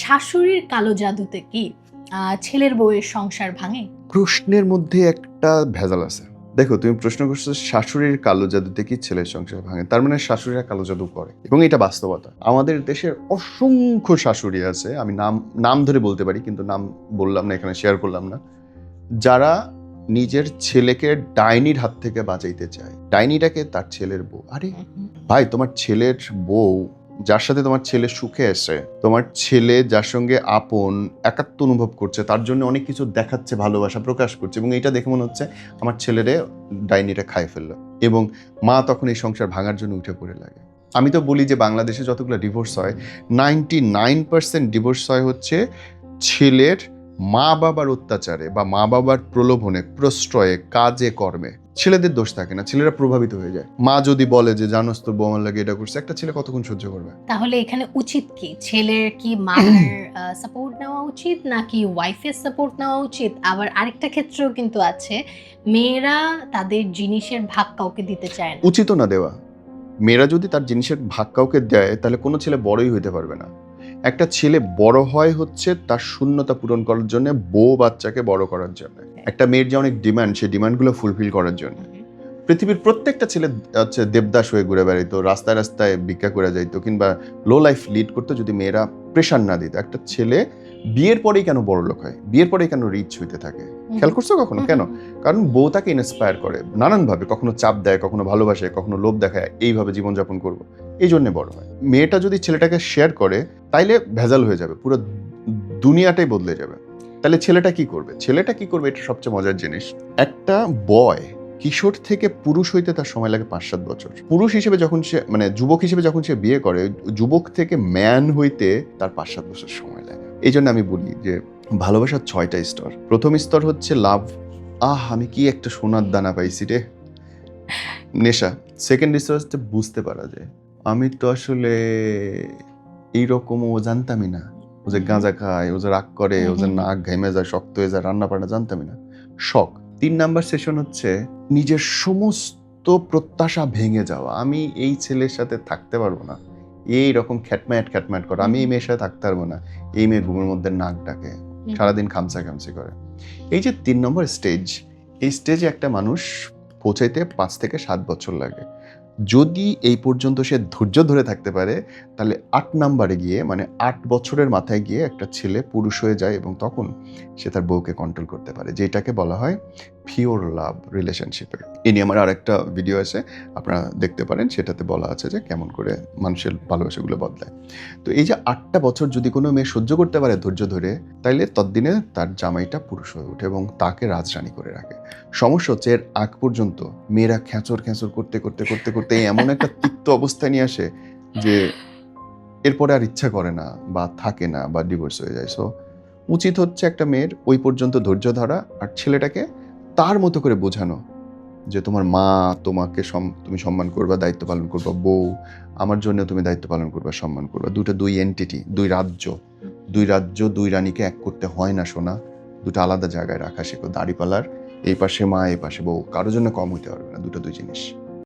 শাশুড়ির কালো জাদুতে কি ছেলের বউয়ের সংসার ভাঙে? প্রশ্নের মধ্যে একটা ভেজাল আছে। দেখো তুমি প্রশ্ন করছ শাশুড়ির কালো জাদুতে কি ছেলের সংসার ভাঙে? তার মানে শাশুড়িরা কালো জাদু করে। এবং এটা বাস্তবতা। আমাদের দেশের অসংখ্য শাশুড়ি আছে আমি নাম নাম ধরে বলতে পারি কিন্তু নাম বললাম না এখানে শেয়ার করলাম না। যারা নিজের ছেলেকে ডাইনির হাত থেকে বাঁচাইতে চায় ডাইনিটাকে তার ছেলের বউ। আরে ভাই তোমার ছেলের বউ যার সাথে তোমার ছেলে সুখে এসে তোমার ছেলে যার সঙ্গে আপন, একাত্ম অনুভব করছে, তার জন্য অনেক কিছু দেখাচ্ছে, ভালোবাসা প্রকাশ করছে এবং এটা দেখে মনে হচ্ছে আমার ছেলেরে ডাইনিটা খাই ফেলল এবং মা তখন এই সংসার ভাঙার জন্য উঠে পড়ে লাগে। আমি তো বলি যে বাংলাদেশে যতগুলো ডিভোর্স হয় নাইনটি নাইন পার্সেন্ট ডিভোর্স হয় হচ্ছে ছেলের মা বাবার অত্যাচারে বা মা বাবার প্রলোভনে, প্রশ্রয়ে, কাজে, কর্মে। ছেলেদের দোষ থাকে না ছেলেরা প্রভাবিত হয়ে যায়। মা যদি বলে যে জানোস তোর বউ আমার লাগে এটা করছে একটা ছেলে কতক্ষণ সহ্য করবে? তাহলে এখানে উচিত কি? ছেলের কি মার সাপোর্ট নেওয়া উচিত নাকি ওয়াইফের সাপোর্ট নেওয়া উচিত? আবার আরেকটা ক্ষেত্রেও কিন্তু আছে মেয়েরা তাদের জিনিসের ভাগ কাউকে দিতে চায় না। উচিত না দেওয়া। মেয়েরা যদি তার জিনিসের ভাগ কাউকে দেয় তাহলে কোনো ছেলে বড়ই হইতে পারবে না। একটা ছেলে বড় হয় হচ্ছে তার শূন্যতা পূরণ করার জন্য বউ বাচ্চাকে বড় করার জন্য। একটা মেয়ের যে অনেক ডিমান্ড সেই ডিমান্ডগুলো ফুলফিল করার জন্য। পৃথিবীর প্রত্যেকটা ছেলে হচ্ছে দেবদাস হয়ে ঘুরে বেড়াইতো রাস্তায় রাস্তায় ভিক্ষা করে যাইতো কিংবা লো লাইফ লিড করতো যদি মেয়েরা প্রেশার না দিত। একটা ছেলে বিয়ের পরেই কেন বড় লোক হয়? বিয়ের পরেই কেন রিচ হইতে থাকে? খেয়াল করছ কখনো? কেন? কারণ বউ তাকে ইন্সপায়ার করে নানানভাবে কখনো চাপ দেয় কখনো ভালোবাসে কখনো লোভ দেখায় এইভাবে জীবনযাপন করব। এই জন্যে বড় হয়। মেয়েটা যদি ছেলেটাকে শেয়ার করে তাইলে ভেজাল হয়ে যাবে, পুরো দুনিয়াটাই বদলে যাবে। তাহলে ছেলেটা কি করবে? ছেলেটা কি করবে? এটা সবচেয়ে মজার জিনিস। একটা বয় কিশোর থেকে পুরুষ হইতে তার সময় লাগে পাঁচ সাত বছর। পুরুষ হিসেবে যখন সে মানে যুবক হিসেবে যখন সে বিয়ে করে, যুবক থেকে ম্যান হইতে তার পাঁচ সাত বছর সময় লাগে। এই জন্য আমি বলি যে ভালোবাসার ছয়টা স্তর। প্রথম স্তর হচ্ছে লাভ আহ, আমি কি একটা সোনার দানা পাইছি রে। নেশা। সেকেন্ড স্তর হচ্ছে বুঝতে পারা যায়। আমি তো আসলে এইরকম ও জানতামই না। ও যে গাঁজা খায় ও যে রাগ করে ও যে নাক ঘেমে যায় শক্ত হয়ে যায় রান্না বান্না জানতামই না। শখ। তিন নাম্বার সেশন হচ্ছে নিজের সমস্ত প্রত্যাশা ভেঙে যাওয়া। আমি এই ছেলের সাথে থাকতে পারব না। এই রকম খ্যাটম্যাট খ্যাটম্যাট করে। আমি এই মেয়ের সাথে থাকতে পারব না। এই মেয়ে ঘুমের মধ্যে নাক ডাকে। সারাদিন খামসা খামসি করে। এই যে তিন নম্বর স্টেজ এই স্টেজে একটা মানুষ পৌঁছাইতে পাঁচ থেকে সাত বছর লাগে। যদি এই পর্যন্ত সে ধৈর্য ধরে থাকতে পারে, তাহলে আট নাম্বারে গিয়ে মানে আট বছরের মাথায় গিয়ে একটা ছেলে পুরুষ হয়ে যায় এবং তখন সে তার বউকে কন্ট্রোল করতে পারে। যেটাকে বলা হয় পিওর লাভ রিলেশনশিপের এ নিয়ে আমার আরেকটা ভিডিও আছে, আপনারা দেখতে পারেন, সেটাতে বলা আছে যে কেমন করে মানুষের ভালোবাসাগুলো বদলায়। তো এই যে আটটা বছর যদি কোনো মেয়ে সহ্য করতে পারে ধৈর্য ধরে, তাইলে তদ্দিনে তার জামাইটা পুরুষ হয়ে ওঠে এবং তাকে রাজরানী করে রাখে। সমস্যা হচ্ছে এর আগ পর্যন্ত মেয়েরা খেঁচর খেঁচর করতে করতে করতে করতে এমন একটা তিক্ত অবস্থায় নিয়ে আসে যে এরপরে আর ইচ্ছা করে না বা থাকে না বা ডিভোর্স হয়ে যায়। সো উচিত হচ্ছে একটা মেয়ের ওই পর্যন্ত ধৈর্য ধরা আর ছেলেটাকে তার মতো করে বোঝানো যে তোমার মা তোমাকে তুমি সম্মান করবা, দায়িত্ব পালন করবা, বউ, আমার জন্য তুমি দায়িত্ব পালন করবা, সম্মান করবা। দুটো দুই এন্টিটি দুই রাজ্য। দুই রাজ্য, দুই রানীকে এক করতে হয় না সোনা। দুটো আলাদা জায়গায় রাখা শেখো দাড়িপালার এই পাশে মা, এই পাশে বউ। কারোর জন্য কম হইতে পারবে না, দুটো দুই জিনিস।